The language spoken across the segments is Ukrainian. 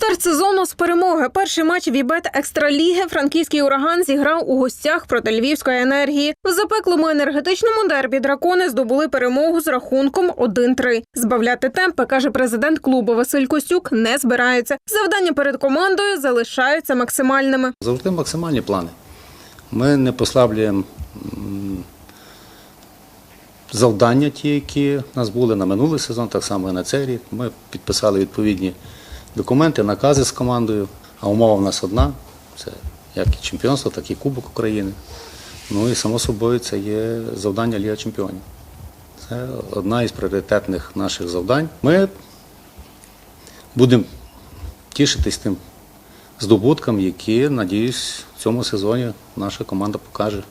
Старт сезону з перемоги. Перший матч Вібет Екстраліги франківський ураган зіграв у гостях проти львівської енергії. В запеклому енергетичному дербі дракони здобули перемогу з рахунком 1-3. Збавляти темпи, каже президент клубу Василь Костюк, не збирається. Завдання перед командою залишаються максимальними. Завжди максимальні плани. Ми не послаблюємо завдання, ті, які в нас були на минулий сезон, так само і на цей рік. Ми підписали відповідні документи, накази з командою. А умова в нас одна: це як і чемпіонство, так і Кубок України. Ну і само собою це є завдання Ліга Чемпіонів. Це одна із пріоритетних наших завдань. Ми будемо тішитись тим здобуткам, які, надіюсь, в цьому сезоні наша команда покаже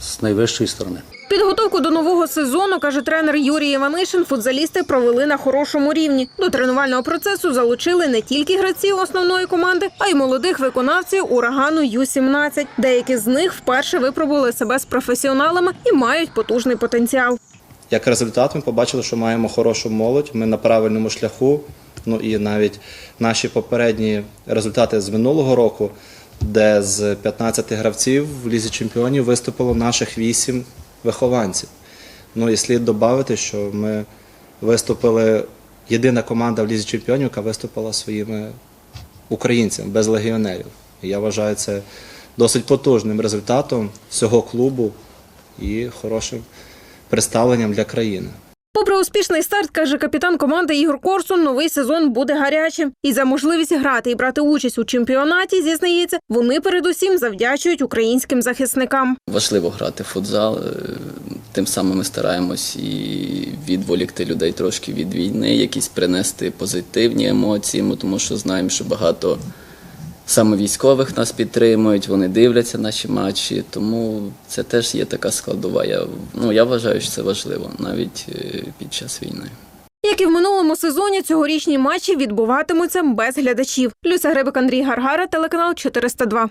з найвищої сторони. Підготовку до нового сезону, каже тренер Юрій Іванишин, футзалісти провели на хорошому рівні. До тренувального процесу залучили не тільки гравців основної команди, а й молодих виконавців урагану Ю-17. Деякі з них вперше випробували себе з професіоналами і мають потужний потенціал. Як результат, ми побачили, що маємо хорошу молодь, ми на правильному шляху. Ну і навіть наші попередні результати з минулого року, де з 15 гравців в лізі чемпіонів виступило наших 8 вихованців. Ну і слід додати, що ми виступили єдина команда в лізі чемпіонів, яка виступила своїми українцями без легіонерів. І я вважаю це досить потужним результатом всього клубу і хорошим представленням для країни. Попри успішний старт, каже капітан команди Ігор Корсун, новий сезон буде гарячим. І за можливість грати і брати участь у чемпіонаті, зізнається, вони передусім завдячують українським захисникам. Важливо грати в футзал. е, Тим самим ми стараємось і відволікти людей трошки від війни, якісь принести позитивні емоції, тому що знаємо, що багато саме військових нас підтримують, вони дивляться наші матчі, тому це теж є така складова. Я, ну, я вважаю, що це важливо навіть е, під час війни. Як і в минулому сезоні, цьогорічні матчі відбуватимуться без глядачів. Люся Грибик, Андрій Гаргара, телеканал 402.